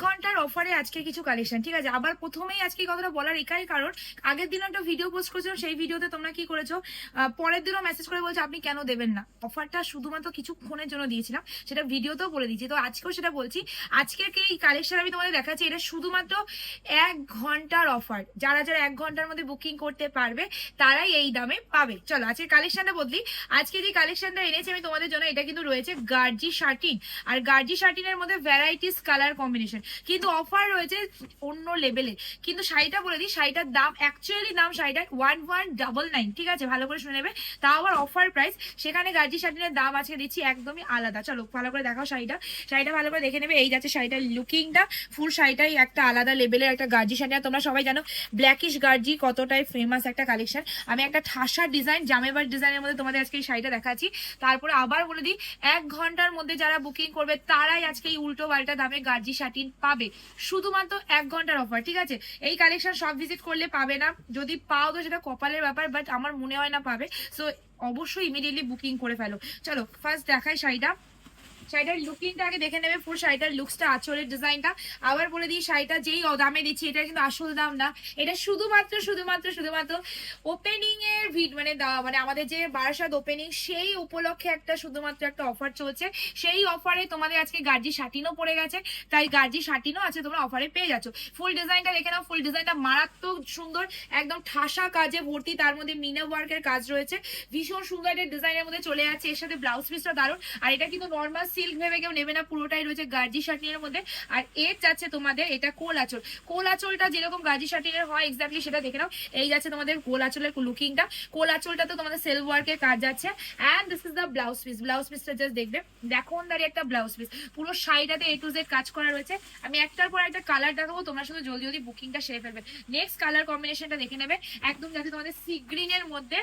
ঘণ্টার অফারে আজকে কিছু কালেকশন ঠিক আছে? আবার প্রথমেই আজকে কথাটা বলার একাই কারণ, আগের দিন একটা ভিডিও পোস্ট করেছিলাম, সেই ভিডিওতে তোমরা কি করেছ? পরের দিনও মেসেজ করে বলছো, আপনি কেন দেবেন না? অফারটা শুধুমাত্র কিছুক্ষণের জন্য দিয়েছিলাম, সেটা ভিডিওতেও বলে দিয়েছি। তো আজকেও সেটা বলছি। আজকের এই কালেকশন আমি তোমাদের দেখাচ্ছি, এটা শুধুমাত্র এক ঘণ্টার অফার যারা যারা এক ঘণ্টার মধ্যে বুকিং করতে পারবে, তারাই এই দামে পাবে। চলো আজকে কালেকশনটা বদলি। আজকে যে কালেকশনটা এনেছি আমি তোমাদের জন্য, এটা কিন্তু রয়েছে গার্জি শার্টিন আর গার্জি শার্টিনের মধ্যে ভ্যারাইটিস কালার কম্বিনেশন কিন্তু অফার রয়েছে অন্য লেভেলে কিন্তু শাড়িটা বলে দিই, শাড়িটার দাম অ্যাকচুয়ালি দাম শাড়িটার ওয়ান ওয়ান ডাবল নাইন ঠিক আছে? ভালো করে শুনে নেবে। তাও আবার অফার প্রাইস সেখানে গার্জি শার্টিনের দাম আজকে দিচ্ছি একদমই আলাদা। চলো, ভালো করে দেখাও শাড়িটা। শাড়িটা ভালো করে দেখে নেবে। এই যাচ্ছে শাড়িটার লুকিংটা ফুল শাড়িটাই একটা আলাদা লেভেলের একটা গার্জি শাড়ি। আর তোমরা সবাই জানো ব্ল্যাকিশ গার্জি কতটাই ফেমাস একটা কালেকশন আমি একটা ঠাসার ডিজাইন জামেবার ডিজাইনের মধ্যে তোমাদের আজকে এই শাড়িটা দেখাচ্ছি। তারপরে আবার বলে দিই, এক ঘণ্টার মধ্যে যারা বুকিং করবে, তারাই আজকে এই উল্টো পাল্টা দামে গার্জি শাটিন পাবে। শুধুমাত্র এক ঘণ্টার অফার ঠিক আছে? এই কালেকশন সব ভিজিট করলে পাবে না। যদি পাও তো সেটা কপালের ব্যাপার বাট আমার মনে হয় না পাবে। সো অবশ্যই ইমিডিয়েটলি বুকিং করে ফেলো। চলো ফার্স্ট দেখাই শাড়িটা। শাড়িটার লুকিংটা আগে দেখে নেবে ফুল শাড়িটার লুকসটা আঁচলের ডিজাইনটা আবার বলে দিই, শাড়িটা যেই দামে দিচ্ছি এটা কিন্তু আসল দাম না। এটা শুধুমাত্র শুধুমাত্র শুধুমাত্র ওপেনিং এর ভিড মানে মানে আমাদের যে বারাসাত ওপেনিং সেই উপলক্ষে একটা শুধুমাত্র একটা অফার চলছে। সেই অফারে তোমাদের আজকে গার্জি শাটিনও পড়ে গেছে। তাই গার্জি শাটিনও আছে তোমরা অফারে পেয়ে যাচ্ছ। ফুল ডিজাইনটা দেখে নাও ফুল ডিজাইনটা মারাত্মক সুন্দর, একদম ঠাসা কাজে ভর্তি। তার মধ্যে মিনা ওয়ার্কের কাজ রয়েছে। ভীষণ সুন্দর একটা ডিজাইনের মধ্যে চলে যাচ্ছে। এর সাথে ব্লাউজ পিসটা দারুণ। আর এটা কিন্তু নর্মাল সিল্ক ভেবে কেউ নেবে না, পুরোটাই রয়েছে গার্জি শাটিনের মধ্যে। আর এর যাচ্ছে তোমাদের, এটা কোল আঁচল। কোল আঁচলটা যেরকম গার্জি শাটিনের হয় এক্স্যাক্টলি সেটা দেখে নাও। এই যাচ্ছে তোমাদের কোল আঁচলের লুকিংটা কোল আঁচলটা তো তোমাদের সেলফ ওয়ার্কের কাজ যাচ্ছে। And this is the blouse piece blouse পিসটা জাস্ট দেখবে। দেখো দাঁড়িয়ে একটা ব্লাউজ পিস পুরো শাড়িটাতে এ টু জেড কাজ করা রয়েছে। আমি একটার পর একটা কালার দেখাবো, তোমরা শুধু জলদি জলদি বুকিংটা সেরে ফেলবে। নেক্সট কালার কম্বিনেশনটা দেখে নেবে। একদম যাতে তোমাদের সি গ্রিনের মধ্যে।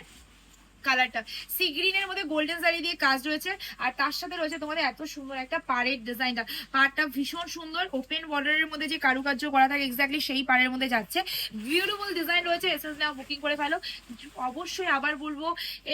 কালারটা। সি গ্রিনের মধ্যে গোল্ডেন জারি দিয়ে কাজ রয়েছে, আর তার সাথে রয়েছে তোমাদের এত সুন্দর একটা পাড়ের ডিজাইনটা। পাড়টা ভীষণ সুন্দর ওপেন বর্ডারের মধ্যে যে কারুকার্য করা থাকে এক্স্যাক্টলি সেই পাড়ের মধ্যে যাচ্ছে। বিউটিফুল ডিজাইন রয়েছে, এসএস নাও বুকিং করে ফেলো। অবশ্যই আবার বলব,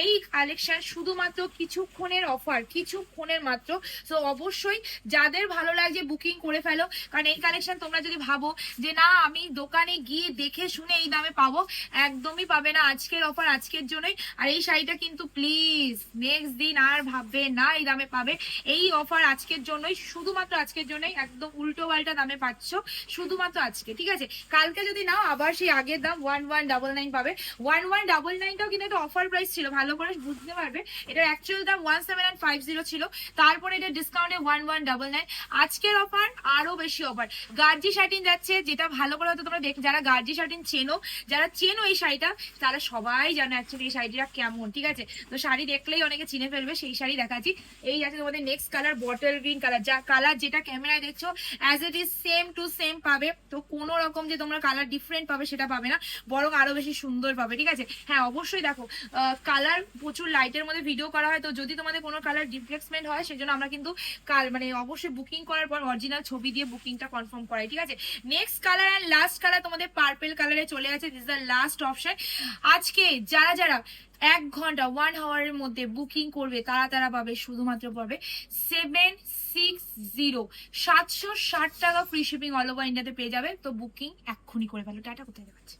এই কালেকশন শুধুমাত্র কিছুক্ষণের অফার কিছুক্ষণের মাত্র। সো অবশ্যই যাদের ভালো লাগছে বুকিং করে ফেলো। কারণ এই কালেকশন তোমরা যদি ভাবো যে, না, আমি দোকানে গিয়ে দেখে শুনে এই দামে পাবো, একদমই পাবে না। আজকের অফার আজকের জন্যই। আর এই শাড়িটা কিন্তু প্লিজ নেক্সট দিন আর ভাববে না এই দামে পাবে। এই অফার আজকের জন্যই, শুধুমাত্র আজকের জন্যই একদম উল্টো পাল্টা দামে পাচ্ছ, শুধুমাত্র আজকে, ঠিক আছে? কালকে যদি নাও, আবার সেই আগের দাম ওয়ান ওয়ান ডাবল নাইন পাবে। ওয়ান ওয়ান ডাবল নাইনটাও কিন্তু একটা অফার প্রাইস ছিল, ভালো করে বুঝতে পারবে। এটার অ্যাকচুয়াল দাম one seven and five zero ছিল, তারপরে এটা ডিসকাউন্টে ওয়ান ওয়ান ডাবল নাইন আজকের অফার আরও বেশি অফার গার্জি শার্টিন যাচ্ছে, যেটা ভালো করে হয়তো তোমরা দেখ যারা গার্জি শার্টিন চেনো, যারা চেনো এই শাড়িটা, তারা সবাই জানো অ্যাকচুয়ালি এই শাড়িটা কেমন ঠিক আছে? তো শাড়ি দেখলেই অনেকে চিনে ফেলবে, সেই শাড়ি দেখাচ্ছি। এই আছে তোমাদের next colour bottle green colour যা কালার যেটা ক্যামেরায় দেখছ as it is same to same পাবে। তো কোনো রকম যে তোমরা কালার ডিফারেন্ট পাবে সেটা পাবে না, বরং আরও বেশি সুন্দর পাবে, ঠিক আছে? হ্যাঁ অবশ্যই দেখো কালার প্রচুর লাইটের মধ্যে ভিডিও করা হয়। তো যদি তোমাদের কোনো কালার ডিফ্লেক্সমেন্ট হয়, সেজন্য আমরা কিন্তু কাল মানে অবশ্যই বুকিং করার পর অরিজিনাল ছবি দিয়ে বুকিংটা কনফার্ম করাই, ঠিক আছে? Next colour and last colour তোমাদের পার্পেল কালারে চলে আছে। দিস দ্য লাস্ট অপশন আজকে যারা যারা এক ঘণ্টা ওয়ান আওয়ারের মধ্যে বুকিং করবে তারা তারা পাবে, শুধুমাত্র পাবে সেভেন সিক্স জিরো সাতশো ষাট টাকা ফ্রি শিপিং অল ওভার ইন্ডিয়াতে পেয়ে যাবে, তো বুকিং এক্ষুনি করে ফেলো। টাটা, কোথায় দেখাচ্ছে